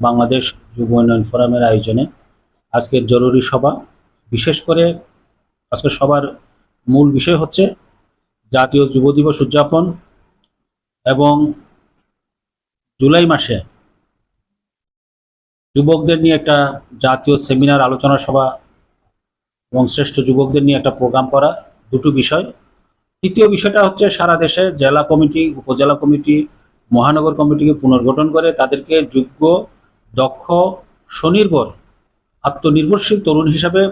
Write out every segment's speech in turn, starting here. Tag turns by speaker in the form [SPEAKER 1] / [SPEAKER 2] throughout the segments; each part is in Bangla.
[SPEAKER 1] বাংলাদেশ যুব উন্নয়ন ফোরামের আয়োজনে আজকের জরুরি সভা। বিশেষ করে আজকের সবার মূল বিষয় হচ্ছে জাতীয় যুব দিবস উদযাপন এবং জুলাই মাসে যুবকদের নিয়ে একটা জাতীয় সেমিনার, আলোচনা সভা এবং শ্রেষ্ঠ যুবকদের নিয়ে একটা প্রোগ্রাম করা দুটো বিষয়। তৃতীয় বিষয়টা হচ্ছে সারা দেশে জেলা কমিটি, উপজেলা কমিটি, মহানগর কমিটিকে পুনর্গঠন করে তাদেরকে যোগ্য দক্ষ, স্বনির্ভর, আত্মনির্ভরশীল তরুণ হিসাবে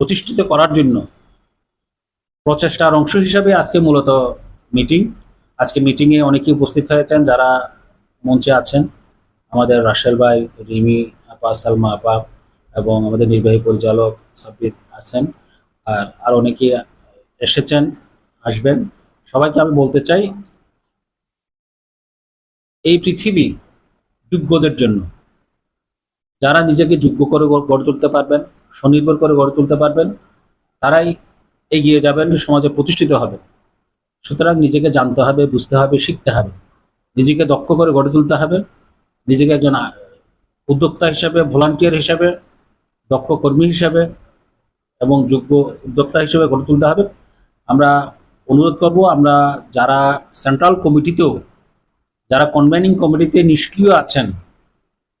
[SPEAKER 1] প্রতিষ্ঠিত করার জন্য প্রচেষ্টার অংশ হিসাবে আজকে মূলত মিটিং আজকে মিটিংয়ে অনেকেই উপস্থিত হয়েছেন যারা মঞ্চে আছেন। আমাদের রাশেল ভাই, রিমি, আপা, সালমা আপা এবং আমাদের নির্বাহী পরিচালক সাব্বির আছেন আর আর অনেকে এসেছেন, আসবেন। সবাইকে আমি বলতে চাই, এই পৃথিবী যোগ্যদের জন্য। যারা নিজেকে যোগ্য করে গড়- তুলতে পারবেন, স্বনির্ভর করে গড়ে তুলতে পারবেন, তারাই এগিয়ে যাবেন, সমাজে প্রতিষ্ঠিত হবে সুতরাং নিজেকে জানতে হবে, বুঝতে হবে, শিখতে হবে। নিজেকে দক্ষ করে গড়ে তুলতে হবে। নিজেকে একজন উদ্যোক্তা হিসাবে, ভলান্টিয়ার হিসাবে, দক্ষ কর্মী হিসাবে এবং যোগ্য উদ্যোক্তা হিসেবে গড়ে তুলতে হবে। আমরা অনুরোধ করব, আমরা যারা সেন্ট্রাল কমিটিতেও যারা কনভেনিং কমিটিতে নিষ্ক্রিয় আছেন,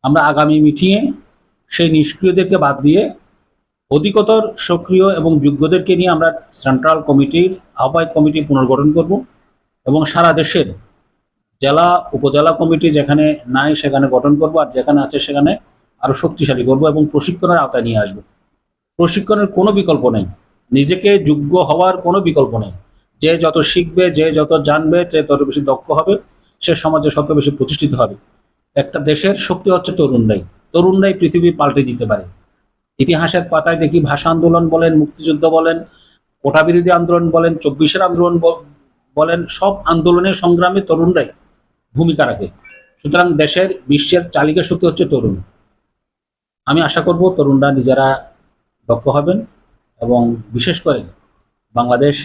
[SPEAKER 1] আমরা আগামী মিটিংয়ে সেই নিষ্ক্রিয়দেরকে বাদ দিয়ে অধিকতর সক্রিয় এবং যোগ্যদেরকে নিয়ে আমরা সেন্ট্রাল কমিটির আহ্বায়ক কমিটি পুনর্গঠন করব এবং সারা দেশের জেলা, উপজেলা কমিটি যেখানে নাই সেখানে গঠন করব আর যেখানে আছে সেখানে আরও শক্তিশালী করব এবং প্রশিক্ষণের আওতায় নিয়ে আসব। প্রশিক্ষণের কোনো বিকল্প নেই। নিজেকে যোগ্য হওয়ার কোনো বিকল্প নেই। যে যত শিখবে, যে যত জানবে, যে তত বেশি দক্ষ হবে সে সমাজে তত বেশি প্রতিষ্ঠিত হবে। একটা দেশের শক্তি হচ্ছে তরুণরাই। তরুণরাই পৃথিবী পাল্টে দিতে পারে। ইতিহাসের পাতায় দেখি ভাষা আন্দোলন বলেন, মুক্তিযুদ্ধ বলেন, কোটা বিরোধী আন্দোলন বলেন, চব্বিশের আন্দোলন বলেন, সব আন্দোলনের সংগ্রামে তরুণরাই ভূমিকা রাখে। সুতরাং দেশের বিশ্বের চালিকা শক্তি হচ্ছে তরুণ। আমি আশা করব তরুণরা নিজেরা দক্ষ হবেন এবং বিশেষ করে বাংলাদেশ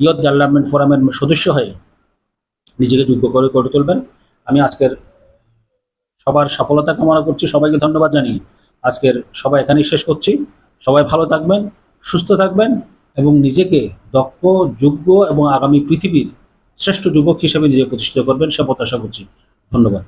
[SPEAKER 1] ইয়ত ডেভেলপমেন্ট ফোরামের সদস্য হয়ে নিজেকে যোগ্য করে গড়ে তুলবেন। আমি আজকের সবার সফলতা কামনা করছি। সবাইকে ধন্যবাদ জানি আজকের সবাই এখানেই শেষ করছি। সবাই ভালো থাকবেন, সুস্থ থাকবেন এবং নিজেকে দক্ষ, যোগ্য এবং আগামী পৃথিবীর শ্রেষ্ঠ যুবক হিসেবে নিজেকে প্রতিষ্ঠিত করবেন সে প্রত্যাশা করছি। ধন্যবাদ।